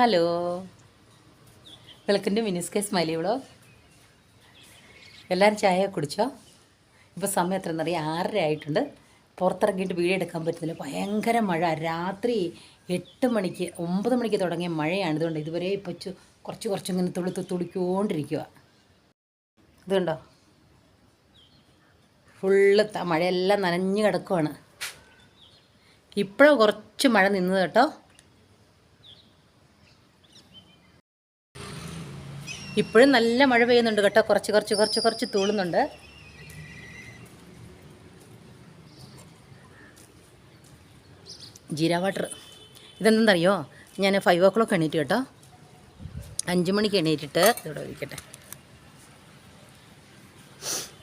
Hello. Welcome to മിനിസ്കെ smiley vlog എല്ലാവരും ചായ കുടിച്ചോ? ഇപ്പോൾ സമയം എത്ര എന്നറിയാം ആറര ആയിട്ടുണ്ട്. പുറത്തിറങ്ങിയിട്ട് വീഡിയോ എടുക്കാൻ പറ്റുന്നില്ല. ഭയങ്കര മഴ. രാത്രി എട്ട് മണിക്ക് ഒമ്പത് മണിക്ക് തുടങ്ങിയ മഴയാണ്. ഇതുകൊണ്ട് ഇതുവരെ ഇപ്പോൾ കുറച്ച് കുറച്ച് ഇങ്ങനെ തുളുത്ത് തുളിക്കൊണ്ടിരിക്കുക ഇതുണ്ടോ? ഫുള്ള് മഴയെല്ലാം നനഞ്ഞു കിടക്കുവാണ്. ഇപ്പോഴും കുറച്ച് മഴ നിന്നത് കേട്ടോ. ഇപ്പോഴും നല്ല മഴ പെയ്യുന്നുണ്ട് കേട്ടോ. കുറച്ച് കുറച്ച് കുറച്ച് കുറച്ച് തൂളുന്നുണ്ട്. ജീര വാട്ടർ. ഇതെന്തെന്നറിയോ? ഞാൻ ഫൈവ് ഓ ക്ലോക്ക് എണീറ്റ് കേട്ടോ. അഞ്ച് മണിക്ക് എണീറ്റിട്ട് ഇവിടെ ഒഴിക്കട്ടെ.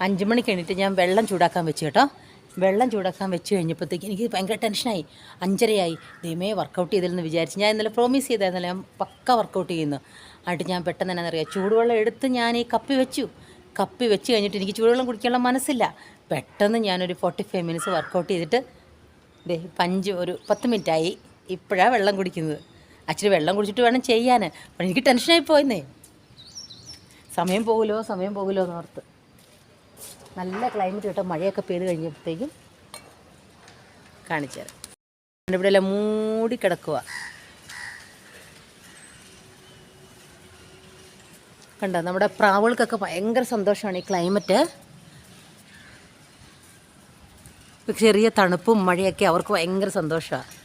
അഞ്ച് മണിക്ക് എണീറ്റ് ഞാൻ വെള്ളം ചൂടാക്കാൻ വെച്ച് കേട്ടോ. വെള്ളം ചൂടാക്കാൻ വെച്ച് കഴിഞ്ഞപ്പോഴത്തേക്ക് എനിക്ക് ഭയങ്കര ടെൻഷനായി. അഞ്ചരയായി. ദൈവമേ വർക്കൗട്ട് ചെയ്തില്ലെന്ന് വിചാരിച്ച്. ഞാൻ ഇന്നലെ പ്രോമിസ് ചെയ്തായിരുന്നല്ലോ ഞാൻ പക്ക വർക്കൗട്ട് ചെയ്യുന്നു. എന്നിട്ട് ഞാൻ പെട്ടെന്ന് തന്നെ അറിയാം? ചൂടുവെള്ളം എടുത്ത് ഞാൻ ഈ കപ്പി വെച്ചു. കപ്പി വെച്ച് കഴിഞ്ഞിട്ട് എനിക്ക് ചൂടുവെള്ളം കുടിക്കാനുള്ള മനസ്സില്ല. പെട്ടെന്ന് ഞാനൊരു ഫോർട്ടി ഫൈവ് മിനിറ്റ്സ് വർക്കൗട്ട് ചെയ്തിട്ട് ദേ പഞ്ച് ഒരു പത്ത് മിനിറ്റായി. ഇപ്പോഴാണ് വെള്ളം കുടിക്കുന്നത്. അച്ഛന് വെള്ളം കുടിച്ചിട്ട് വേണം ചെയ്യാൻ അപ്പം എനിക്ക് ടെൻഷനായി പോയെന്നേ. സമയം പോകുമല്ലോ സമയം പോകുമല്ലോ എന്ന് ഓർത്ത്. നല്ല ക്ലൈമറ്റ് കേട്ടോ മഴയൊക്കെ പെയ്ത് കഴിഞ്ഞപ്പോഴത്തേക്കും കാണിച്ചു തരാം. ഇവിടെ എല്ലാം മൂടി കിടക്കുക കണ്ടോ നമ്മുടെ പ്രാവുകൾക്കൊക്കെ ഭയങ്കര സന്തോഷമാണ് ഈ ക്ലൈമറ്റ് ചെറിയ തണുപ്പും മഴയൊക്കെ അവർക്ക് ഭയങ്കര സന്തോഷമാണ്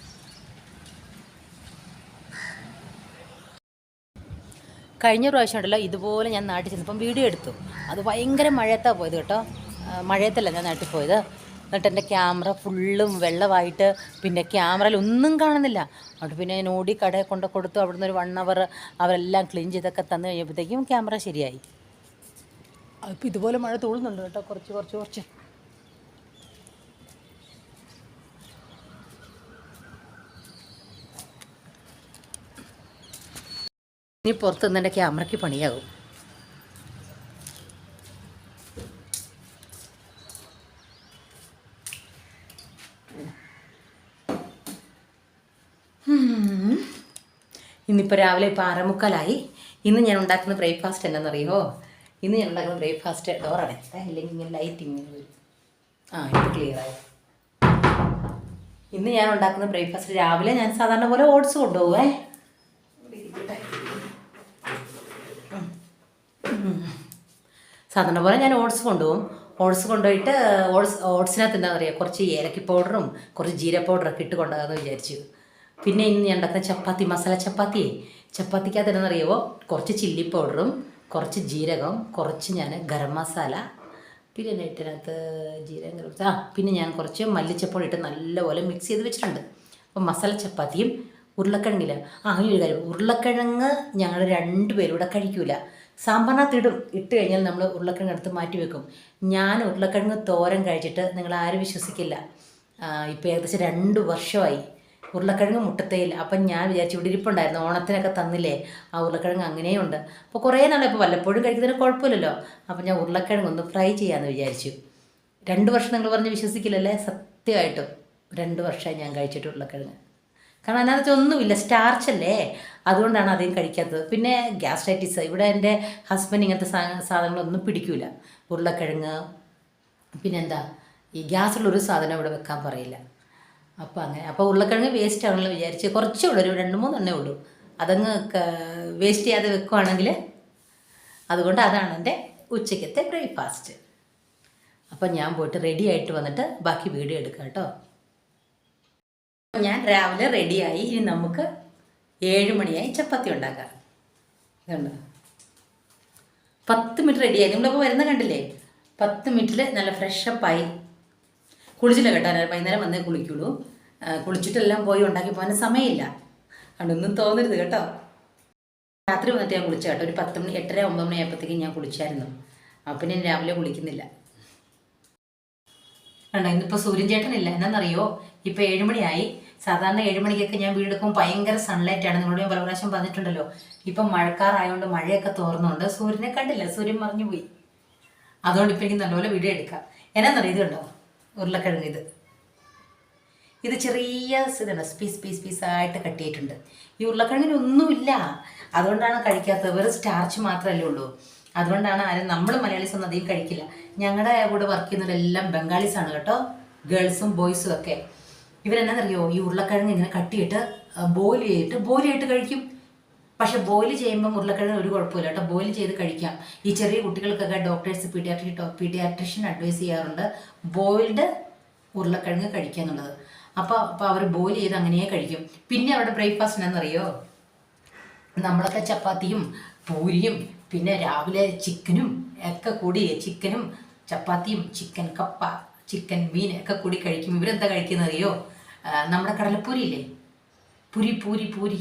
കഴിഞ്ഞ പ്രാവശ്യം ഉണ്ടല്ലോ ഇതുപോലെ ഞാൻ നാട്ടിൽ ചെന്നപ്പം വീഡിയോ എടുത്തു. അത് ഭയങ്കര മഴയത്താണ് പോയത് കേട്ടോ. മഴയത്തല്ല ഞാൻ നാട്ടിൽ പോയത്. എന്നിട്ട് എന്റെ ക്യാമറ ഫുള്ളും വെള്ളമായിട്ട് പിന്നെ ക്യാമറയിൽ ഒന്നും കാണുന്നില്ല. അതുകൊണ്ട് പിന്നെ ഞാൻ ഓടി കടയിൽ കൊണ്ട് കൊടുത്തു. അവിടുന്ന് ഒരു വൺ അവർ അവരെല്ലാം ക്ലീൻ ചെയ്തൊക്കെ തന്നു കഴിഞ്ഞപ്പോഴത്തേക്കും ക്യാമറ ശരിയായി. അപ്പം ഇതുപോലെ മഴ തൂളുന്നുണ്ട് കേട്ടോ. കുറച്ച് കുറച്ച് കുറച്ച്. ഇനി പുറത്തുനിന്ന് എന്റെ ക്യാമറയ്ക്ക് പണിയാകും രാവിലെ ഇപ്പോൾ ആറമുക്കാലായി ഇന്ന് ഞാൻ ഉണ്ടാക്കുന്ന ബ്രേക്ക്ഫാസ്റ്റ് എന്താണെന്നറിയോ ഇന്ന് ഞാൻ ഉണ്ടാക്കുന്ന ബ്രേക്ക്ഫാസ്റ്റ് ഡോർ ഡോറാണ് ഇല്ലെങ്കിൽ ഇങ്ങനെ ലൈറ്റ് ഇങ്ങനെ വരും. ആ ഇപ്പോൾ ക്ലിയർ ആയി? ഇന്ന് ഞാൻ ഉണ്ടാക്കുന്ന ബ്രേക്ക്ഫാസ്റ്റ് രാവിലെ ഞാൻ സാധാരണ പോലെ ഓട്സ് കൊണ്ടുപോവേ സാധാരണ പോലെ ഞാൻ ഓട്സ് കൊണ്ടുപോകും. ഓട്സ് കൊണ്ടുപോയിട്ട് ഓട്സ് ഓട്സിനകത്ത് എന്താ പറയുക കുറച്ച് ഏലക്കി പൗഡറും കുറച്ച് ജീര പൗഡറൊക്കെ ഇട്ട് കൊണ്ടുപോകാമെന്ന് വിചാരിച്ചു പിന്നെ ഇന്ന് ഞാൻ ഉണ്ടാക്കുന്ന ചപ്പാത്തി മസാല ചപ്പാത്തി ചപ്പാത്തിക്കകത്ത് എന്നറിയുമോ കുറച്ച് ചില്ലി പൗഡറും കുറച്ച് ജീരകം കുറച്ച് ഞാൻ ഗരം മസാല പിന്നെ നെറ്റിനകത്ത് ജീരകം ഗരം. ആ പിന്നെ ഞാൻ കുറച്ച് മല്ലിച്ചപ്പൊടി ഇട്ട് നല്ലപോലെ മിക്സ് ചെയ്ത് വെച്ചിട്ടുണ്ട്. അപ്പം മസാല ചപ്പാത്തിയും ഉരുളക്കിഴങ്ങില്ല. ആ അങ്ങനെ കാര്യം ഉരുളക്കിഴങ്ങ് ഞങ്ങൾ രണ്ടുപേരും ഇവിടെ കഴിക്കൂല. സാമ്പാറിനകത്ത് ഇടും. ഇട്ട് കഴിഞ്ഞാൽ നമ്മൾ ഉരുളക്കിഴങ്ങ് എടുത്ത് മാറ്റി വെക്കും. ഞാൻ ഉരുളക്കിഴങ്ങ് തോരൻ കഴിച്ചിട്ട് നിങ്ങൾ ആരും വിശ്വസിക്കില്ല ഇപ്പോൾ ഏകദേശം രണ്ട് വർഷമായി ഉരുളക്കിഴങ്ങ് മുട്ടത്തേയിൽ അപ്പം ഞാൻ വിചാരിച്ചു ഇവിടെ ഇരിപ്പുണ്ടായിരുന്നു. ഓണത്തിനൊക്കെ തന്നില്ലേ? ആ ഉരുളക്കിഴങ്ങ് അങ്ങനെയുണ്ട് അപ്പോൾ കുറേ നാളെ ഇപ്പോൾ വല്ലപ്പോഴും കഴിക്കുന്നതിന് കുഴപ്പമില്ലല്ലോ. അപ്പം ഞാൻ ഉരുളക്കിഴങ്ങ് ഒന്ന് ഫ്രൈ ചെയ്യാമെന്ന് വിചാരിച്ചു. രണ്ട് വർഷം നിങ്ങൾ പറഞ്ഞ് വിശ്വസിക്കില്ലല്ലേ? സത്യമായിട്ടും. രണ്ട് വർഷമായി ഞാൻ കഴിച്ചിട്ട് ഉരുളക്കിഴങ്ങ്. കാരണം അതിനകത്ത് ഒന്നുമില്ല സ്റ്റാർച്ച് അല്ലേ? അതുകൊണ്ടാണ് അധികം കഴിക്കാത്തത്. പിന്നെ ഗ്യാസ്ട്രൈറ്റിസ് ഇവിടെ എന്റെ ഹസ്ബൻഡ് ഇങ്ങനത്തെ സാധനങ്ങളൊന്നും പിടിക്കൂല. ഉരുളക്കിഴങ്ങ് പിന്നെന്താ? ഈ ഗ്യാസുള്ള ഒരു സാധനം ഇവിടെ വെക്കാൻ പറയില്ല. അപ്പോൾ അങ്ങനെ അപ്പോൾ ഉരുളക്കിഴങ്ങ് വേസ്റ്റ് ആണല്ലോ വിചാരിച്ച്. കുറച്ചേ ഉള്ളൂ ഒരു രണ്ട് മൂന്നെണ്ണേ ഉള്ളൂ. അതങ്ങ് വേസ്റ്റ് ചെയ്യാതെ വെക്കുവാണെങ്കിൽ അതുകൊണ്ട് അതാണ് എന്റെ ഉച്ചയ്ക്കത്തെ ബ്രേക്ക്ഫാസ്റ്റ് അപ്പം ഞാൻ പോയിട്ട് റെഡി ആയിട്ട് വന്നിട്ട് ബാക്കി വീഡിയോ എടുക്കാം കേട്ടോ. ഞാൻ രാവിലെ റെഡിയായി ഇനി നമുക്ക് ഏഴ് മണിയായി ചപ്പാത്തി ഉണ്ടാക്കാം. ഇതുണ്ട്. പത്ത് മിനിറ്റ് റെഡിയായി നിങ്ങളിപ്പോൾ വരുന്ന കണ്ടില്ലേ? പത്ത് മിനിറ്റിൽ നല്ല ഫ്രഷപ്പായി കുളിച്ചില്ല കേട്ടോ. വൈകുന്നേരം വന്നേ കുളിക്കുള്ളൂ. കുളിച്ചിട്ടെല്ലാം പോയി ഉണ്ടാക്കി പോകാൻ സമയമില്ല. അതൊന്നും തോന്നരുത് കേട്ടോ. രാത്രി വന്നിട്ട് ഞാൻ കുളിച്ച കേട്ടോ. ഒരു പത്ത് മണി എട്ടര ഒമ്പത് മണി ആയപ്പോഴത്തേക്കും ഞാൻ കുളിച്ചായിരുന്നു. അപ്പം ഞാൻ രാവിലെ കുളിക്കുന്നില്ല. കണ്ടോ ഇന്നിപ്പോൾ സൂര്യൻ ചേട്ടനില്ല. എന്നാന്നറിയോ ഇപ്പോൾ ഏഴുമണിയായി സാധാരണ ഏഴുമണിക്കൊക്കെ ഞാൻ വീടെടുക്കുമ്പോൾ ഭയങ്കര സൺലൈറ്റ് ആണ്. നിങ്ങളോട് ഞാൻ പല പ്രാവശ്യം പറഞ്ഞിട്ടുണ്ടല്ലോ. ഇപ്പം മഴക്കാറായതുകൊണ്ട് മഴയൊക്കെ തോർന്നുകൊണ്ട് സൂര്യനെ കണ്ടില്ല. സൂര്യൻ മറിഞ്ഞു പോയി അതുകൊണ്ട് ഇപ്പം എനിക്ക് നല്ലപോലെ വീഡിയോ എടുക്കാം. എന്നാന്നറിയോ ഇത് കണ്ടോ? ഉരുളക്കിഴങ്ങ് ഇത്. ഇത് ചെറിയ ഇതാണ്. പീസ് പീസ് പീസായിട്ട് കട്ടിയിട്ടുണ്ട് ഈ ഉരുളക്കിഴങ്ങിന് ഒന്നുമില്ല. അതുകൊണ്ടാണ് കഴിക്കാത്തത്. വെറും സ്റ്റാർച്ച് മാത്രമല്ലേ ഉള്ളൂ. അതുകൊണ്ടാണ് ആരും നമ്മൾ മലയാളീസ് ഒന്നും അധികം കഴിക്കില്ല. ഞങ്ങളുടെ കൂടെ വർക്ക് ചെയ്യുന്നവരെല്ലാം ബംഗാളീസ് ആണ് കേട്ടോ. ഗേൾസും ബോയ്സും ഒക്കെ. ഇവരെന്നാന്നറിയോ? ഈ ഉരുളക്കിഴങ്ങ് ഇങ്ങനെ കട്ടിയിട്ട് ബോയിൽ ചെയ്തിട്ട് ബോയിൽ ചെയ്തിട്ട് കഴിക്കും. പക്ഷെ ബോയിൽ ചെയ്യുമ്പോൾ ഉരുളക്കിഴങ്ങ് ഒരു കുഴപ്പമില്ല കേട്ടോ. ബോയിൽ ചെയ്ത് കഴിക്കാം. ഈ ചെറിയ കുട്ടികൾക്കൊക്കെ ഡോക്ടേഴ്സ് പീഡിയാട്രി പീഡിയാട്രിഷ്യൻ അഡ്വൈസ് ചെയ്യാറുണ്ട്. ബോയിൽഡ് ഉരുളക്കിഴങ്ങ് കഴിക്കുക എന്നുള്ളത്. അപ്പോൾ അപ്പോൾ അവർ ബോയിൽ ചെയ്ത് അങ്ങനെയേ കഴിക്കും. പിന്നെ അവരുടെ ബ്രേക്ക്ഫാസ്റ്റ് എന്നറിയോ നമ്മളൊക്കെ ചപ്പാത്തിയും പൂരിയും പിന്നെ രാവിലെ ചിക്കനും ഒക്കെ കൂടി ചിക്കനും ചപ്പാത്തിയും ചിക്കൻ കപ്പ ചിക്കൻ മീൻ ഒക്കെ കൂടി കഴിക്കും. ഇവരെന്താ കഴിക്കുന്നത് അറിയോ നമ്മുടെ കടലപ്പൂരി ഇല്ലേ? പുരി പൂരി പൂരി.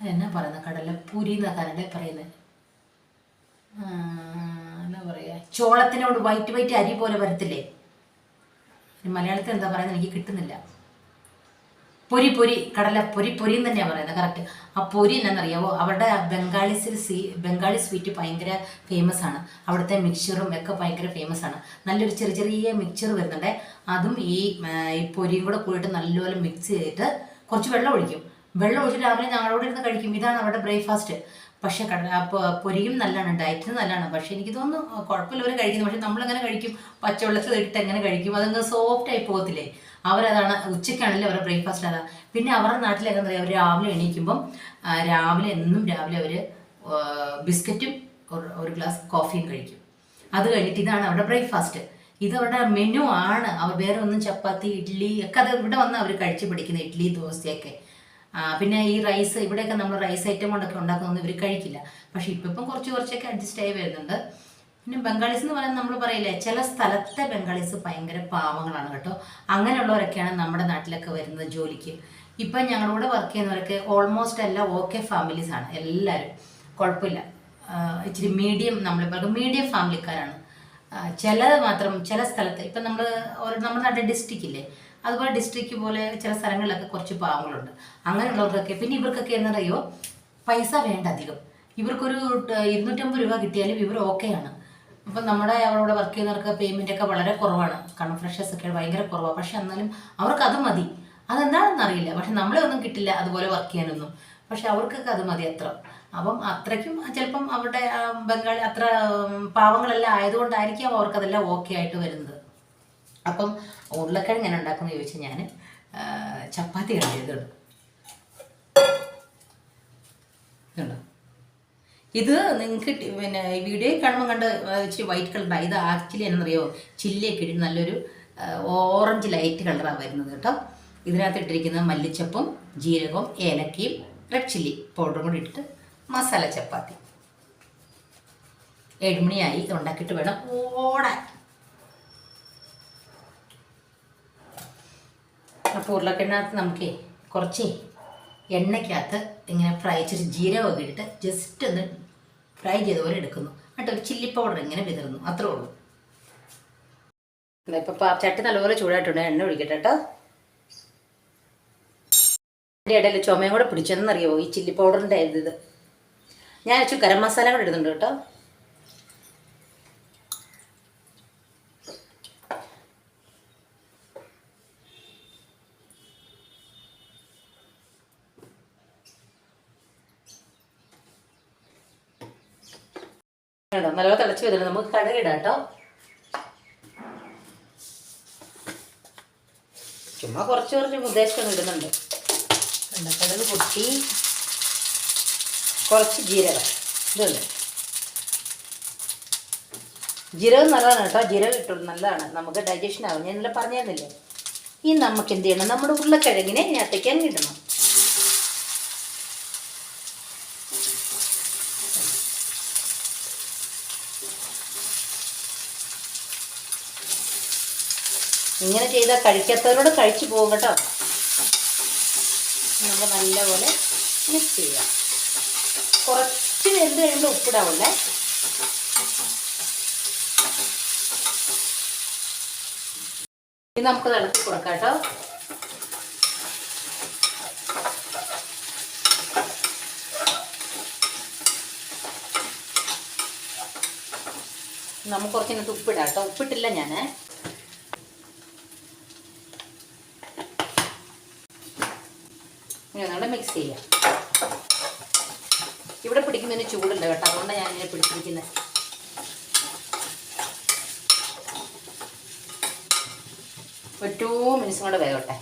അതെന്നാ പറയുന്നത് കടലപ്പൂരി എന്നാ കന്നഡ പറയുന്നത് എന്താ എന്നാ പറയാ? ചോളത്തിനോട് വൈറ്റ് വൈറ്റ് അരി പോലെ വരത്തില്ലേ? മലയാളത്തിൽ എന്താ പറയുന്നത് എനിക്ക് കിട്ടുന്നില്ല. പൊരി പൊരി കടല പൊരി പൊരി എന്ന് തന്നെയാണ് പറയുന്നത് കറക്റ്റ് ആ പൊരി എന്നാണെന്നറിയാവോ അവരുടെ ബംഗാളിസിൽ സീ ബംഗാളി സ്വീറ്റ് ഭയങ്കര ഫേമസ് ആണ്. അവിടുത്തെ മിക്സ്ചറും ഒക്കെ ഭയങ്കര ഫേമസ് ആണ്. നല്ലൊരു ചെറിയ ചെറിയ മിക്സ്ചർ വരുന്നുണ്ട്. അതും ഈ ഈ പൊരിയും കൂടെ കൂടിയിട്ട് നല്ലപോലെ മിക്സ് ചെയ്തിട്ട് കുറച്ച് വെള്ളം ഒഴിക്കും. വെള്ളം ഒഴിച്ച് രാവിലെ ഞങ്ങളോട് ഇരുന്ന് കഴിക്കും. ഇതാണ് അവരുടെ ബ്രേക്ക്ഫാസ്റ്റ്. പക്ഷേ പൊരിയും നല്ലതാണ് ഡയറ്റിന് നല്ലതാണ്. പക്ഷേ എനിക്ക് തോന്നുന്നു കുഴപ്പമില്ല അവർ കഴിക്കുന്നു. പക്ഷേ നമ്മളെങ്ങനെ കഴിക്കും? പച്ചവെള്ളത്തിൽ ഇട്ട് എങ്ങനെ കഴിക്കും? അതങ്ങ് സോഫ്റ്റ് ആയി പോകത്തില്ലേ? അവരതാണ് ഉച്ചയ്ക്കാണല്ലേ അവരുടെ ബ്രേക്ക്ഫാസ്റ്റ് അതാ. പിന്നെ അവരുടെ നാട്ടിലൊക്കെ എന്താ അവർ രാവിലെ എണീക്കുമ്പം രാവിലെ എന്നും രാവിലെ അവർ ബിസ്ക്കറ്റും ഒരു- ഗ്ലാസ് കോഫിയും കഴിക്കും. അത് കഴിഞ്ഞിട്ട് ഇതാണ് അവരുടെ ബ്രേക്ക്ഫാസ്റ്റ്. ഇത് അവരുടെ മെനു ആണ്. അവർ വേറെ ഒന്നും ചപ്പാത്തി ഇഡ്ഡലി ഒക്കെ അത് ഇവിടെ വന്ന് അവർ കഴിച്ച് പിടിക്കുന്ന ഇഡ്ഡലി ദോശയൊക്കെ. പിന്നെ ഈ റൈസ് ഇവിടെയൊക്കെ നമ്മൾ റൈസ് ഐറ്റം കൊണ്ടൊക്കെ ഉണ്ടാക്കുന്നൊന്നും ഇവർ കഴിക്കില്ല. പക്ഷെ ഇപ്പം ഇപ്പം കുറച്ച് കുറച്ചൊക്കെ അഡ്ജസ്റ്റ് ആയി വരുന്നുണ്ട്. പിന്നെ ബംഗാളീസ് എന്ന് പറയുന്നത് നമ്മൾ പറയില്ലേ ചില സ്ഥലത്തെ ബംഗാളീസ് ഭയങ്കര പാവങ്ങളാണ് കേട്ടോ. അങ്ങനെയുള്ളവരൊക്കെയാണ് നമ്മുടെ നാട്ടിലൊക്കെ വരുന്നത് ജോലിക്ക്. ഇപ്പം ഞങ്ങളുടെ കൂടെ വർക്ക് ചെയ്യുന്നവരൊക്കെ ഓൾമോസ്റ്റ് എല്ലാം ഓക്കെ ഫാമിലീസ് ആണ് എല്ലാവരും കുഴപ്പമില്ല. ഇച്ചിരി മീഡിയം നമ്മളിപ്പോൾ മീഡിയം ഫാമിലിക്കാരാണ് ചില മാത്രം ചില സ്ഥലത്ത് ഇപ്പം നമ്മൾ നമ്മുടെ നാട്ടിൽ ഡിസ്ട്രിക്റ്റ് ഇല്ലേ അതുപോലെ ഡിസ്ട്രിക്റ്റ് പോലെ ചില സ്ഥലങ്ങളിലൊക്കെ കുറച്ച് പാവങ്ങളുണ്ട്. അങ്ങനെയുള്ളവർക്കൊക്കെ പിന്നെ ഇവർക്കൊക്കെ എന്നറിയോ? പൈസ വേണ്ട അധികം. ഇവർക്കൊരു ഇരുന്നൂറ്റമ്പത് രൂപ കിട്ടിയാലും ഇവർ ഓക്കെയാണ് അപ്പം നമ്മുടെ അവിടെ വർക്ക് ചെയ്യുന്നവർക്ക് പേയ്മെന്റ് ഒക്കെ വളരെ കുറവാണ്. കാരണം ഫ്രഷേഴ്സ് ഒക്കെ ഭയങ്കര കുറവാണ് പക്ഷെ എന്നാലും അവർക്ക് അത് മതി. അതെന്താണെന്ന് അറിയില്ല. പക്ഷെ നമ്മളെ ഒന്നും കിട്ടില്ല അതുപോലെ വർക്ക് ചെയ്യാനൊന്നും. പക്ഷെ അവർക്കൊക്കെ അത് മതി അത്ര. അപ്പം അത്രയ്ക്കും ചിലപ്പം അവരുടെ ബംഗാളി അത്ര പാവങ്ങളെല്ലാം ആയതുകൊണ്ടായിരിക്കും അവർക്കതെല്ലാം ഓക്കെ ആയിട്ട് വരുന്നത്. അപ്പം ഉരുളക്കിഴങ്ങ് എങ്ങനെ ഉണ്ടാക്കുന്നത് ചോദിച്ചാൽ ഞാൻ ചപ്പാത്തി കഴിച്ചതുണ്ട് ഇതുണ്ടോ ഇത് നിങ്ങൾക്ക് പിന്നെ ഈ വീഡിയോയിൽ കാണുമ്പോൾ കണ്ട് ഇച്ചിരി വൈറ്റ് കളറാണ് ഇത് ആക്ച്വലി എന്നറിയോ ചില്ലിയൊക്കെ ഇട്ട് നല്ലൊരു ഓറഞ്ച് ലൈറ്റ് കളറാണ് വരുന്നത് കേട്ടോ. ഇതിനകത്ത് ഇട്ടിരിക്കുന്നത് മല്ലിച്ചപ്പും ജീരകവും ഏലക്കയും റെഡ് ചില്ലി പൗഡറും കൂടി ഇട്ടിട്ട് മസാല ചപ്പാത്തി. ഏഴുമണിയായി. ഇത് ഉണ്ടാക്കിയിട്ട് വേണം ഓടാൻ. അപ്പോൾ ഉരുളക്കിഴങ്ങിനകത്ത് നമുക്ക് കുറച്ച് എണ്ണയ്ക്കകത്ത് ഇങ്ങനെ ഫ്രൈ ചെയ്ത് ജീരകമൊക്കെ ഇട്ടിട്ട് ജസ്റ്റ് ഒന്ന് ഫ്രൈ ചെയ്ത പോലെ എടുക്കുന്നു. എന്നിട്ട് ഒരു ചില്ലി പൗഡർ ഇങ്ങനെ വിതറുന്നു. അത്രേ ഉള്ളൂ. ഇപ്പം ചട്ടി നല്ലപോലെ ചൂടായിട്ടുണ്ട്. എണ്ണ ഒഴിക്കട്ടെ കേട്ടോ. അതിന്റെ ഇടയിൽ ചുമയും കൂടെ പിടിച്ചെന്നറിയോ ഈ ചില്ലി പൗഡറിന്റെ ഇത്. ഞാൻ വെച്ചു ഗരം മസാല കൂടെ ഇടുന്നുണ്ട് കേട്ടോ. കേട്ടോ നല്ല തിളച്ച് വരുന്നത് നമുക്ക് കടുകിടാം കേട്ടോ. ചുമ്മാ കുറച്ച് കുറച്ച് ഉദ്ദേശം ഇടുന്നുണ്ട്. കണ്ടോ, പൊട്ടി. കുറച്ച് ജീരകം. ഇതുണ്ട് ജീരകം നല്ലതാണ് കേട്ടോ. ജീരകം ഇട്ടു നല്ലതാണ്. നമുക്ക് ഡൈജഷൻ ആവും. ഞാൻ പറഞ്ഞിരുന്നില്ലേ? ഈ നമുക്ക് എന്ത് ചെയ്യണം? നമ്മുടെ ഉരുളക്കിഴങ്ങിനെ ഇതിനകത്തേക്ക് അങ്ങ് ഇങ്ങനെ ചെയ്താൽ കഴിക്കാത്തവരോട് കഴിച്ചു പോകും കേട്ടോ. നമ്മൾ നല്ലപോലെ മിക്സ് ചെയ്യാം. കുറച്ച് വെന്ത് കഴിയുമ്പോൾ ഉപ്പിടാവുള്ളേ ഇനി നമുക്ക് ഇളക്കി കൊടുക്കാം കേട്ടോ. നമുക്ക് കുറച്ചിനകത്ത് ഉപ്പിടാം കേട്ടോ. ഉപ്പിട്ടില്ല ഞാൻ മിക്സ് ചെയ്യാം. ഇവിടെ പിടിക്കുന്നതിന് ചൂടുണ്ട് കേട്ടോ. അതുകൊണ്ടാണ് ഞാൻ ഇങ്ങനെ പിടിച്ചിരിക്കുന്നത് ഒരു ടൂ കൂടെ വേകട്ടെ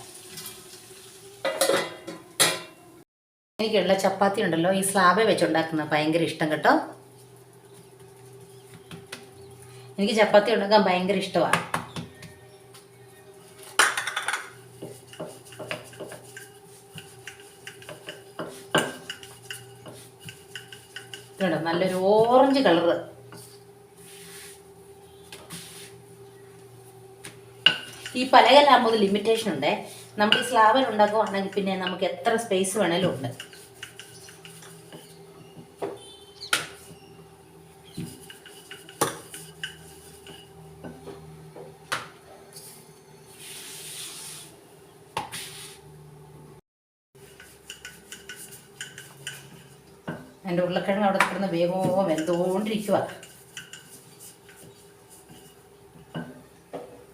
എനിക്കുള്ള ചപ്പാത്തി ഉണ്ടല്ലോ. ഈ സ്ലാബേ വെച്ചുണ്ടാക്കുന്നത് ഭയങ്കര ഇഷ്ടം കേട്ടോ. എനിക്ക് ചപ്പാത്തി ഉണ്ടാക്കാൻ ഭയങ്കര ഇഷ്ടമാണ്. കേട്ടോ നല്ലൊരു ഓറഞ്ച് കളറ്. ഈ പലകലാകുമ്പോൾ ലിമിറ്റേഷൻ ഉണ്ടേ. നമ്മൾ ഈ സ്ലാബിൽ ഉണ്ടാക്കുവാണെങ്കിൽ പിന്നെ നമുക്ക് എത്ര സ്പേസ് വേണേലും ഉണ്ട് എന്റെ ഉരുളക്കിഴങ്ങ് അവിടെ കിടന്ന് വേഗമോ വെന്തോണ്ടിരിക്കുക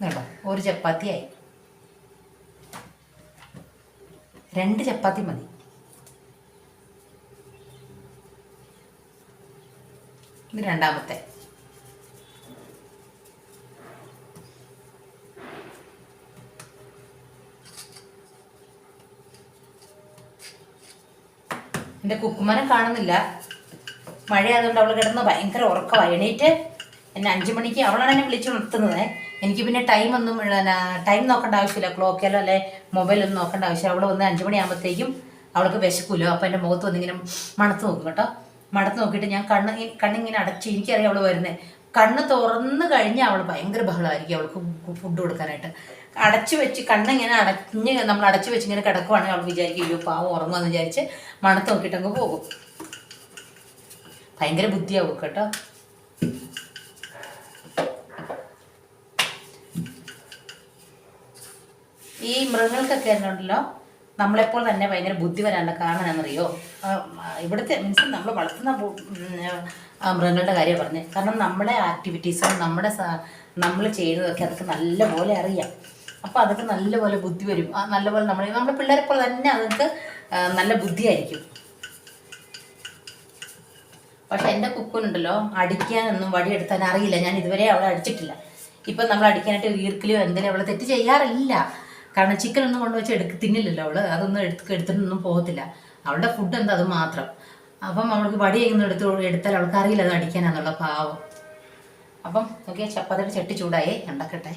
കേട്ടോ ഒരു ചപ്പാത്തിയായി. രണ്ട് ചപ്പാത്തി മതി. ഇത് രണ്ടാമത്തെ. എന്റെ കുക്കുമനെ കാണുന്നില്ല. മഴയായതുകൊണ്ട് അവൾ കിടന്ന് ഭയങ്കര ഉറക്കമായി. എണീറ്റ് എന്നെ അഞ്ച് മണിക്ക് അവളാണ് എന്നെ വിളിച്ചു നിർത്തുന്നത്. എനിക്ക് പിന്നെ ടൈം ഒന്നും ടൈം നോക്കേണ്ട ആവശ്യമില്ല. ക്ലോക്കിലോ അല്ലെ മൊബൈലൊന്നും നോക്കേണ്ട ആവശ്യമില്ല. അവൾ വന്ന് അഞ്ച് മണിയാകുമ്പോഴത്തേക്കും അവൾക്ക് വിശക്കൂലോ. അപ്പോൾ എന്റെ മുഖത്ത് വന്നിങ്ങനെ മണത്ത് നോക്കും കേട്ടോ. മണത്ത് നോക്കിയിട്ട് ഞാൻ കണ്ണ് കണ്ണിങ്ങനെ അടച്ച് എനിക്കറിയാം അവൾ വരുന്നത് കണ്ണ് തുറന്ന് കഴിഞ്ഞാൽ അവൾ ഭയങ്കര ബഹളമായിരിക്കും അവൾക്ക് ഫുഡ് കൊടുക്കാനായിട്ട്. അടച്ചു വെച്ച് കണ്ണിങ്ങനെ അടഞ്ഞ് നമ്മൾ അടച്ചു വെച്ച് ഇങ്ങനെ കിടക്കുവാണെങ്കിൽ അവൾ വിചാരിക്കും അയ്യോ പാവം ഉറങ്ങുമെന്ന് വിചാരിച്ച് മണത്ത് നോക്കിയിട്ട് അങ്ങ് പോകും. ഭയങ്കര ബുദ്ധിയാവും കേട്ടോ. ഈ മൃഗങ്ങൾക്കൊക്കെ ഉണ്ടല്ലോ നമ്മളെപ്പോൾ തന്നെ ഭയങ്കര ബുദ്ധി വരാനുള്ള കാരണം എന്നറിയോ ഇവിടുത്തെ മീൻസ് നമ്മൾ വളർത്തുന്ന മൃഗങ്ങളുടെ കാര്യം പറഞ്ഞ്. കാരണം നമ്മുടെ ആക്ടിവിറ്റീസും നമ്മുടെ നമ്മൾ ചെയ്യുന്നതൊക്കെ അതൊക്കെ നല്ലപോലെ അറിയാം. അപ്പോൾ അതൊക്കെ നല്ലപോലെ ബുദ്ധി വരും. നല്ലപോലെ നമ്മൾ നമ്മുടെ പിള്ളേരെ തന്നെ അതൊക്കെ നല്ല ബുദ്ധിയായിരിക്കും. പക്ഷെ എന്റെ കുക്കുനുണ്ടല്ലോ അടിക്കാനൊന്നും വടിയെടുത്താൻ അറിയില്ല. ഞാൻ ഇതുവരെ അവളെ അടിച്ചിട്ടില്ല. ഇപ്പം നമ്മൾ അടിക്കാനായിട്ട് ഈർക്കിലോ എന്തെങ്കിലും അവളെ തെറ്റ് ചെയ്യാറില്ല. കാരണം ചിക്കൻ ഒന്നും കൊണ്ടുവച്ച് എടുക്ക് തിന്നില്ലല്ലോ അവൾ. അതൊന്നും എടുത്ത് എടുത്തിട്ടൊന്നും പോകത്തില്ല. അവളുടെ ഫുഡ് എന്താ? അത് മാത്രം. അപ്പം അവൾക്ക് വടി ഒന്നും എടുത്ത് എടുത്താൽ അവൾക്ക് അറിയില്ല അത് അടിക്കാനാന്നുള്ള പാവം. അപ്പം നോക്കിയാൽ ചപ്പാത്തിയുടെ ചട്ടി ചൂടായി. ഉണ്ടാക്കട്ടെ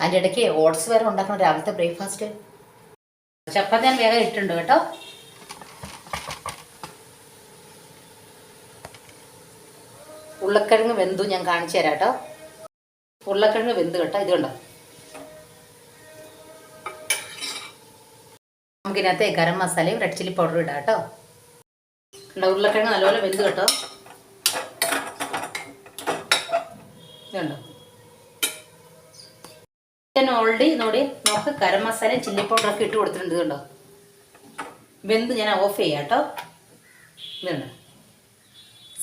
അതിന്റെ ഇടയ്ക്ക് ഓട്സ് വരെ ഉണ്ടാക്കണം രാവിലത്തെ ബ്രേക്ക്ഫാസ്റ്റ് ചപ്പാത്തി ഞാൻ വേഗം ഇട്ടുണ്ട് കേട്ടോ. ഉരുളക്കിഴങ്ങ് വെന്തു ഞാൻ കാണിച്ചു തരാം കേട്ടോ. ഉരുളക്കിഴങ്ങ് വെന്ത് കേട്ടോ. ഇത് കണ്ടോ? നമുക്കിതിനകത്ത് ഗരം മസാലയും റെഡ് ചില്ലി പൗഡറും ഇടാം കേട്ടോ. കണ്ടോ? ഉരുളക്കിഴങ്ങ് നല്ലപോലെ വെന്ത് കേട്ടോ. ഇതുണ്ടോ ഓൾറെഡി നോടി നമുക്ക് ഗരം മസാലയും ചില്ലി പൗഡറൊക്കെ ഇട്ട് കൊടുത്തിട്ടുണ്ട്. ഇതുണ്ടോ വെന്ത് ഞാൻ ഓഫ് ചെയ്യാം കേട്ടോ. ഇതുണ്ടോ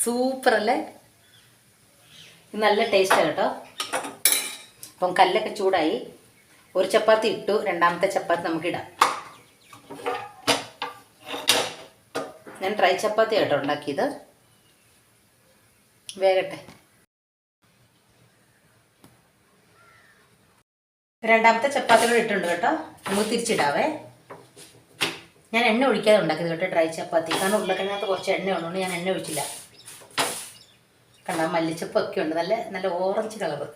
സൂപ്പർ അല്ലേ? ഇത് നല്ല ടേസ്റ്റാണ് കേട്ടോ. അപ്പം കല്ലൊക്കെ ചൂടായി. ഒരു ചപ്പാത്തി ഇട്ടു. രണ്ടാമത്തെ ചപ്പാത്തി നമുക്കിടാം ഞാൻ ഡ്രൈ ചപ്പാത്തി കേട്ടോ ഉണ്ടാക്കിയത്. വേഗട്ടെ. രണ്ടാമത്തെ ചപ്പാത്തി കൂടെ ഇട്ടുണ്ട് കേട്ടോ. നമുക്ക് തിരിച്ചിടാവേ. ഞാൻ എണ്ണ ഒഴിക്കാതെ ഉണ്ടാക്കിയത് കേട്ടോ ഡ്രൈ ചപ്പാത്തി. കാരണം ഉരുളക്കിഴങ്ങത്ത് കുറച്ച് എണ്ണ ഉള്ളതുകൊണ്ട് ഞാൻ എണ്ണ ഒഴിച്ചില്ല. കണ്ട മല്ലിച്ചപ്പൊക്കെ ഉണ്ട്. നല്ല നല്ല ഓറഞ്ച് കളറ്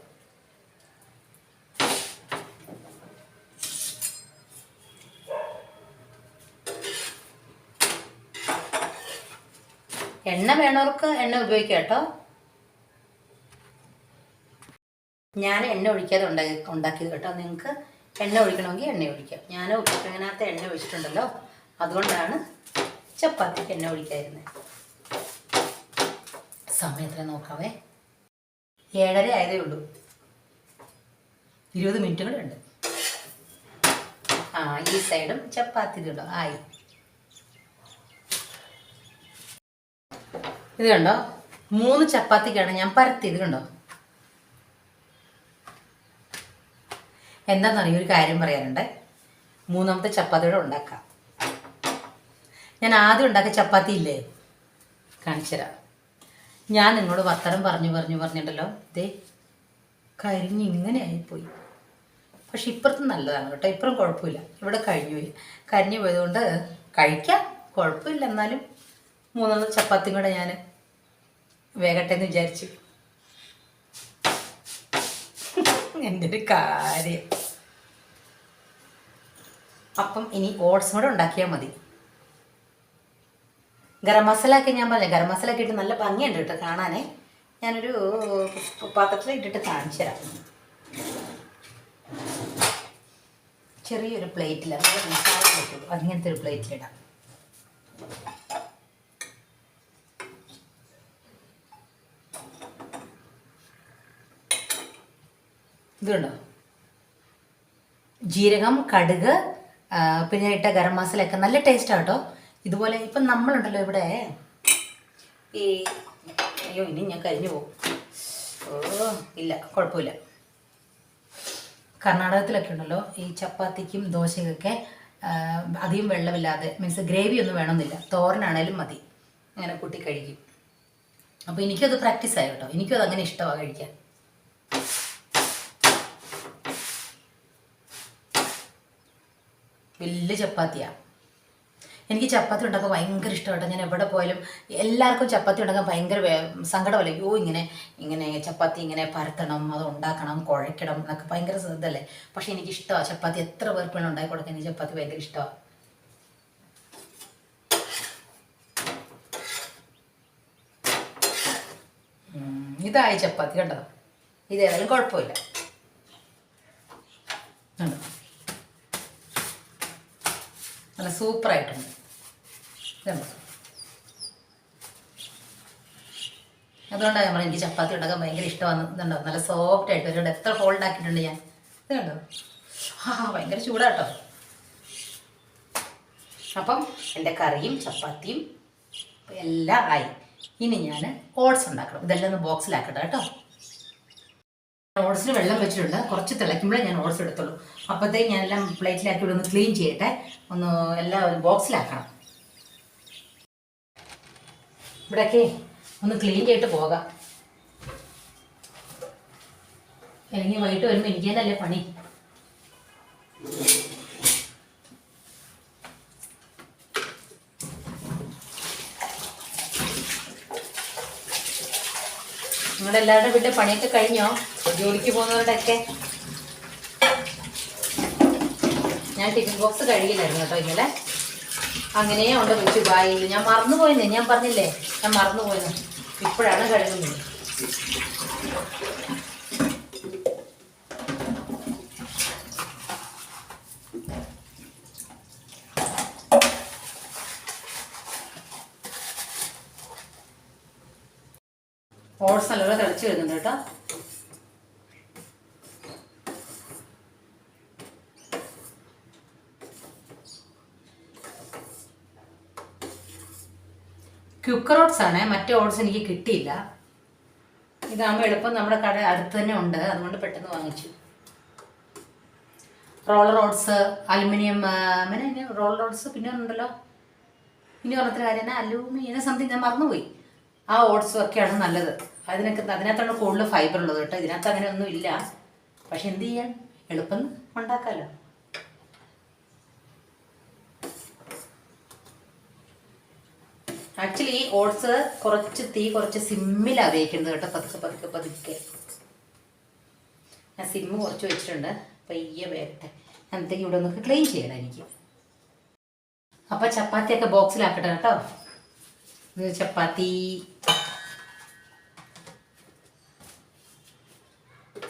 എണ്ണ വേണവർക്ക് എണ്ണ ഉപയോഗിക്കാം കേട്ടോ. ഞാൻ എണ്ണ ഒഴിക്കാതെ ഉണ്ടാക്കി ഉണ്ടാക്കിയത് കേട്ടോ. നിങ്ങൾക്ക് എണ്ണ ഒഴിക്കണമെങ്കിൽ എണ്ണ ഒഴിക്കാം. ഞാൻ ഉരുളക്കിഴങ്ങിനകത്ത് എണ്ണ ഒഴിച്ചിട്ടുണ്ടല്ലോ. അതുകൊണ്ടാണ് ചപ്പാത്തിക്ക് എണ്ണ ഒഴിക്കാതിരുന്നത്. സമയം എത്ര നോക്കാവേ? ഏഴര ആയതേ ഉള്ളൂ. ഇരുപത് മിനിറ്റ് കൂടെ ഉണ്ട്. ആ ഈ സൈഡും ചപ്പാത്തി ഇതുണ്ടോ ആയി. ഇത് കണ്ടോ? മൂന്ന് ചപ്പാത്തിക്കാണ് ഞാൻ പരത്തിയത് കണ്ടോ? എന്താണെന്നറിയ? ഒരു കാര്യം പറയാനുണ്ട്. മൂന്നാമത്തെ ചപ്പാത്തിയുടെ ഉണ്ടാക്കാം. ഞാൻ ആദ്യം ഉണ്ടാക്കിയ ചപ്പാത്തി ഇല്ലേ? കാണിച്ചുതരാം. ഞാൻ നിങ്ങളോട് വർത്തനം പറഞ്ഞു പറഞ്ഞു പറഞ്ഞിട്ടല്ലോ. ഇതേ കരിഞ്ഞ് ഇങ്ങനെ ആയിപ്പോയി പക്ഷെ ഇപ്പുറത്തും നല്ലതാണ് കേട്ടോ. ഇപ്പുറം കുഴപ്പമില്ല. ഇവിടെ കഴിഞ്ഞു പോയി. കരിഞ്ഞു പോയതുകൊണ്ട് കഴിക്കാം. കുഴപ്പമില്ല. എന്നാലും മൂന്നാമത് ചപ്പാത്തിയും കൂടെ ഞാൻ വേഗട്ടെ എന്ന് വിചാരിച്ചു. എന്റെ ഒരു കാര്യം. അപ്പം ഇനി ഓട്സും കൂടെ ഉണ്ടാക്കിയാൽ മതി. ഗരം മസാല ഒക്കെ ഞാൻ പറഞ്ഞു ഗരം മസാല ഒക്കെ ഇട്ട് നല്ല ഭംഗിയുണ്ട് കേട്ടോ കാണാനേ. ഞാനൊരു പാത്രത്തിൽ ഇട്ടിട്ട് കാണിച്ചു തരാം. ചെറിയൊരു പ്ലേറ്റിൽ അങ്ങനത്തെ ഒരു പ്ലേറ്റിലിടാം ഇതുണ്ടോ ജീരകം കടുക് പിന്നെ ഇട്ട ഗരം മസാല ഒക്കെ നല്ല ടേസ്റ്റാണ് കേട്ടോ. ഇതുപോലെ ഇപ്പം നമ്മളുണ്ടല്ലോ ഇവിടെ. ഈ അയ്യോ ഇനി ഞാൻ കരിഞ്ഞു പോകും. ഓ ഇല്ല കുഴപ്പമില്ല. കർണാടകത്തിലൊക്കെ ഉണ്ടല്ലോ ഈ ചപ്പാത്തിക്കും ദോശയ്ക്കൊക്കെ അധികം വെള്ളമില്ലാതെ മീൻസ് ഗ്രേവി ഒന്നും വേണമെന്നില്ല. തോരനാണേലും മതി. അങ്ങനെ കുട്ടി കഴിക്കും. അപ്പോൾ എനിക്കത് പ്രാക്ടീസ് ആയി കേട്ടോ. എനിക്കും അത് അങ്ങനെ ഇഷ്ടമാണ് കഴിക്കാൻ. വലിയ ചപ്പാത്തിയാണ് എനിക്ക് ചപ്പാത്തി ഉണ്ടാക്കാൻ ഭയങ്കര ഇഷ്ടമാണ് ഞാൻ എവിടെ പോയാലും എല്ലാവർക്കും ചപ്പാത്തി ഉണ്ടാക്കാൻ ഭയങ്കര സങ്കടമല്ലേ? അയ്യോ ഇങ്ങനെ ഇങ്ങനെ ചപ്പാത്തി ഇങ്ങനെ പരത്തണം അത് ഉണ്ടാക്കണം കുഴയ്ക്കണം എന്നൊക്കെ ഭയങ്കര ശ്രദ്ധല്ലേ പക്ഷെ എനിക്ക് ഇഷ്ടമാണ് ചപ്പാത്തി. എത്ര പേർക്ക് വേണം ഉണ്ടാക്കി കൊടുക്കാൻ എനിക്ക് ചപ്പാത്തി ഭയങ്കര ഇഷ്ടമാണ് ഇതായി ചപ്പാത്തി കണ്ടോ? ഇതേതായാലും കുഴപ്പമില്ല. നല്ല സൂപ്പറായിട്ടുണ്ട്. ഇതുണ്ട് അതുകൊണ്ടാണ് നമ്മൾ എനിക്ക് ചപ്പാത്തി ഉണ്ടാക്കാൻ ഭയങ്കര ഇഷ്ടമാണ് ഇതുണ്ടോ? നല്ല സോഫ്റ്റ് ആയിട്ട് ഒരു എത്ര ഫോൾഡ് ആക്കിയിട്ടുണ്ട് ഞാൻ? ഇത് കണ്ടോ ആ ഭയങ്കര ചൂടാട്ടോ. അപ്പം എന്റെ കറിയും ചപ്പാത്തിയും എല്ലാം ആയി. ഇനി ഞാൻ ഓട്സ് ഉണ്ടാക്കണം. ഇതെല്ലാം ഒന്ന് ബോക്സിലാക്കട്ടെ കേട്ടോ. ഓട്സിന് വെള്ളം വെച്ചിട്ടുണ്ട്. കുറച്ച് തിളയ്ക്കുമ്പോഴേ ഞാൻ ഓട്സ് എടുത്തുള്ളൂ. അപ്പോഴത്തേക്ക് ഞാൻ എല്ലാം പ്ലേറ്റിലാക്കി ഇവിടെ ഒന്ന് ക്ലീൻ ചെയ്യട്ടെ. ഒന്ന് എല്ലാം ബോക്സിലാക്കണം ഇവിടെയൊക്കെ ഒന്ന് ക്ലീൻ ചെയ്തിട്ട് പോകാം. അല്ലെങ്കിൽ വൈകിട്ട് വരുമ്പോൾ എനിക്ക് തന്നെയല്ലേ പണി? നിങ്ങളുടെ എല്ലാവരുടെ വീട്ടിൽ പണിയൊക്കെ കഴിഞ്ഞോ? ജോലിക്ക് പോകുന്നവരുടെയൊക്കെ? ഞാൻ ടിഫിൻ ബോക്സ് കഴുകില്ലായിരുന്നു കേട്ടോ ഇന്നലെ. അങ്ങനെ ഉണ്ട് വെച്ചു ബായിൽ ഞാൻ മറന്നുപോയെന്നേ ഞാൻ പറഞ്ഞില്ലേ? ഞാൻ പോയത് ഇപ്പോഴാണ് കഴുകുന്നത്. ഓട്സ് നല്ലോണം തിളച്ച് വരുന്നുണ്ട് കേട്ടോ. ക്യുക്കർ ഓട്സ് ആണ്. മറ്റേ ഓട്സ് എനിക്ക് കിട്ടിയില്ല. ഇതാകുമ്പോൾ എളുപ്പം നമ്മുടെ കട അടുത്ത് തന്നെ ഉണ്ട്. അതുകൊണ്ട് പെട്ടെന്ന് വാങ്ങിച്ചു. റോളർ ഓട്സ് അലുമിനിയം അങ്ങനെ റോളർ ഓട്സ് പിന്നെ ഉണ്ടല്ലോ. ഇനി പറഞ്ഞ കാര്യം അലൂമിനിയം സംതിങ് ഞാൻ മറന്നുപോയി. ആ ഓട്സും ഒക്കെയാണ് നല്ലത്. അതിനൊക്കെ അതിനകത്താണ് കൂടുതൽ ഫൈബർ ഉള്ളത് കേട്ടോ. ഇതിനകത്ത് അങ്ങനെ ഒന്നും ഇല്ല പക്ഷെ എന്ത് ചെയ്യാൻ? എളുപ്പം ഉണ്ടാക്കാമല്ലോ ആക്ച്വലി ഈ ഓട്സ് കുറച്ച് തീ കുറച്ച് സിമ്മിലാണ് വേവിക്കുന്നത് കേട്ടോ. പതുക്കെ പതുക്കെ പതുക്കെ. ഞാൻ സിമ്മ് കുറച്ച് വെച്ചിട്ടുണ്ട്. പയ്യെ വേട്ടെ അന്നത്തേക്ക് ഇവിടെ ഒന്ന് ക്ലീൻ ചെയ്യണം എനിക്ക്. അപ്പം ചപ്പാത്തിയൊക്കെ ബോക്സിലാക്കട്ടെ കേട്ടോ. ചപ്പാത്തി.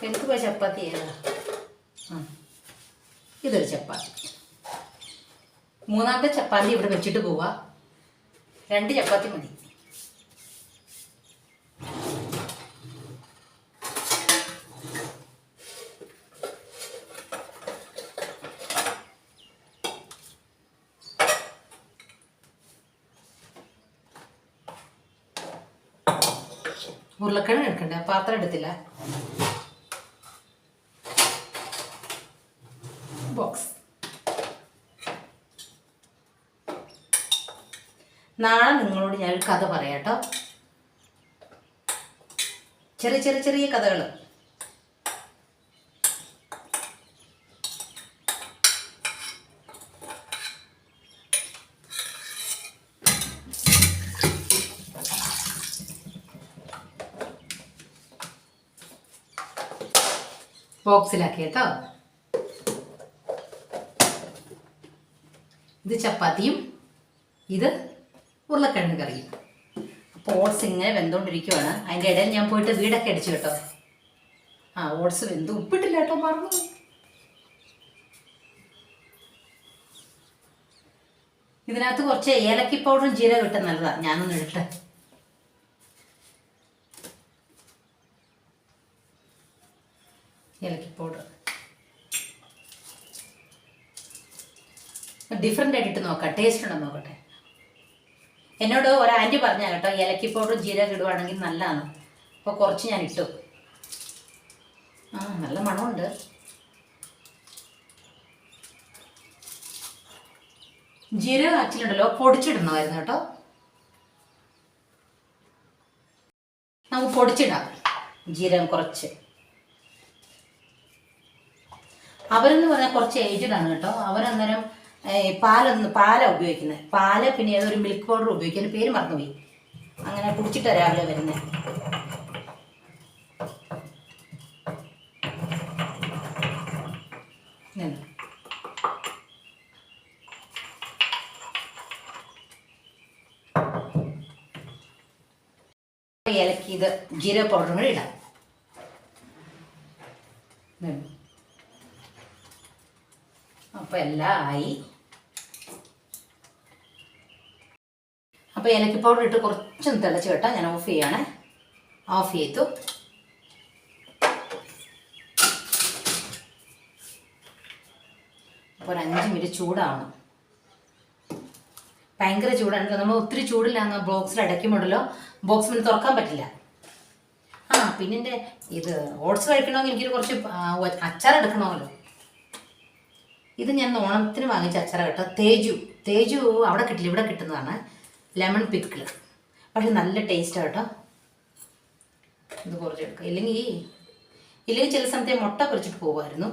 എനിക്ക് പോയി ചപ്പാത്തി ഏതാ? ഇതൊരു ചപ്പാത്തി. മൂന്നാമത്തെ ചപ്പാത്തി ഇവിടെ വെച്ചിട്ട് പോവാ. രണ്ട് ചപ്പാത്തി മതി. ഉരുളക്കിഴങ്ങ് എടുക്കണ്ടേ? പാത്രം എടുത്തില്ല ബോക്സ് നാളെ നിങ്ങളോട് ഞാനൊരു കഥ പറയാട്ടോ ചെറിയ ചെറിയ ചെറിയ കഥകൾ ബോക്സിലാക്കി കേട്ടോ. ഇത് ചപ്പാത്തിയും ഇത് ഉരുളക്കിഴങ്ങ് കറി. അപ്പോൾ ഓട്സ് ഇങ്ങനെ വെന്തോണ്ടിരിക്കുവാണ് അതിന്റെ ഇടയിൽ ഞാൻ പോയിട്ട് വീടൊക്കെ അടിച്ചു കേട്ടോ. ആ ഓട്സ് വെന്ത്. ഉപ്പിട്ടില്ല കേട്ടോ മറന്നു ഇതിനകത്ത് കുറച്ച് ഏലക്കി പൗഡറും ജീരകം ഇട്ട നല്ലതാണ് ഞാനൊന്ന് ഇടട്ടെ. ഏലക്കി പൗഡർ. ഡിഫറെന്റ് ആയിട്ട് ഇട്ട് നോക്കാം. ടേസ്റ്റ് ഉണ്ടോ നോക്കട്ടെ. എന്നോട് ഒരു ആന്റി പറഞ്ഞ കേട്ടോ ഇലക്കി പൗഡർ ജീരകം ഇടുവാണെങ്കിൽ നല്ലതാണ്. അപ്പോൾ കുറച്ച് ഞാൻ ഇട്ടു. ആ നല്ല മണമുണ്ട്. ജീരകം അച്ചിലുണ്ടല്ലോ പൊടിച്ചിടണമായിരുന്നു കേട്ടോ. നമുക്ക് പൊടിച്ചിടാം ജീരകം കുറച്ച്. അവരെന്ന് പറഞ്ഞാൽ കുറച്ച് ഏജ്ഡ് ആണ് കേട്ടോ. അവരന്നേരം പാലൊന്ന് പാല ഉപയോഗിക്കുന്നത് പാൽ പിന്നെ ഏതൊരു മിൽക്ക് പൗഡർ ഉപയോഗിക്കുന്ന പേര് മറന്നുപോയി. അങ്ങനെ കുടിച്ചിട്ടാണ് രാവിലെ വരുന്നത് ഏലക്കി ഇത് ജീരക പൗഡറും കൂടി ഇടാം. അപ്പൊ എല്ലാം ആയി. അപ്പോൾ ഏലക്ക പൗഡർ ഇട്ട് കുറച്ചൊന്ന് തിളച്ച് കേട്ടോ. ഞാൻ ഓഫ് ചെയ്യണേ. ഓഫ് ചെയ്തു. അപ്പോൾ ഒരു അഞ്ച് മിനിറ്റ് ചൂടാവണം. ഭയങ്കര ചൂടാണ്. നമ്മൾ ഒത്തിരി ചൂടില്ലാന്ന് ബോക്സിൽ അടയ്ക്കുമ്പോഴല്ലോ ബോക്സ് പിന്നെ തുറക്കാൻ പറ്റില്ല. ആ പിന്നെ ഇത് ഓട്സ് കഴിക്കണമെങ്കിൽ എനിക്കൊരു കുറച്ച് അച്ചാർ എടുക്കണമല്ലോ. ഇത് ഞാൻ ഓണത്തിന് വാങ്ങിച്ച അച്ചാർ കേട്ടോ. തേജു. തേജു അവിടെ കിട്ടില്ല. ഇവിടെ കിട്ടുന്നതാണ്. ലെമൺ പിക്കിൾ പക്ഷെ നല്ല ടേസ്റ്റാണ് കേട്ടോ. ഇത് കുറച്ച് എടുക്കുക ഇല്ലെങ്കിൽ ഇല്ലെങ്കിൽ ചില സമയത്ത് മുട്ട പൊരിച്ചിട്ട് പോകുമായിരുന്നു.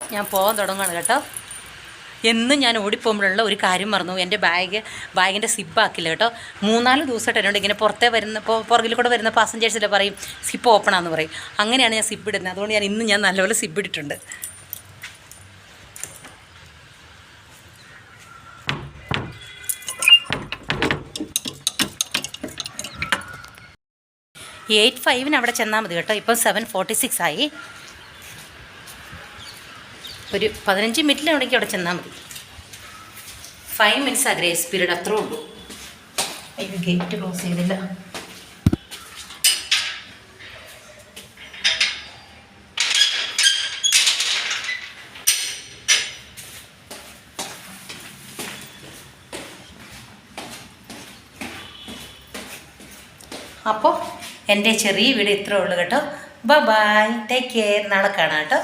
ഞാൻ പോകാൻ തുടങ്ങുകയാണ് കേട്ടോ. എന്നും ഞാൻ ഓടിപ്പോകുമ്പോഴുള്ള ഒരു കാര്യം മറന്നു. എന്റെ ബാഗ് ബാഗിന്റെ സിപ്പാക്കില്ല കേട്ടോ. മൂന്നാൽ ദിവസമായിട്ട് എന്നോട് ഇങ്ങനെ പുറത്തെ വരുന്ന പുറകിൽ കൂടെ വരുന്ന പാസഞ്ചേഴ്സിലെ പറയും സിപ്പ് ഓപ്പണാന്ന് പറയും. അങ്ങനെയാണ് ഞാൻ സിബ് ഇടുന്നത്. അതുകൊണ്ട് ഞാൻ ഇന്ന് ഞാൻ നല്ലപോലെ സിബ് ഇട്ടിട്ടുണ്ട്. എയ്റ്റ് ഫൈവിന് അവിടെ ചെന്നാൽ മതി കേട്ടോ. ഇപ്പം സെവൻ ഫോർട്ടി സിക്സ് ആയി. ഒരു പതിനഞ്ച് മിനിറ്റിൽ എവിടേക്ക് അവിടെ ചെന്നാൽ മതി. ഫൈവ് മിനിറ്റ്സ് ആ ഗ്രേസ് പീരീഡ് അത്രേ ഉള്ളൂ. അയ്യോ ഗേറ്റ് ക്ലോസ് ചെയ്തില്ല അപ്പോൾ എന്റെ ചെറിയ വീട് ഇത്രേ ഉള്ളൂ കേട്ടോ. ബൈ ബൈ ടേക്ക് കെയർ നാളെ കാണാം കേട്ടോ.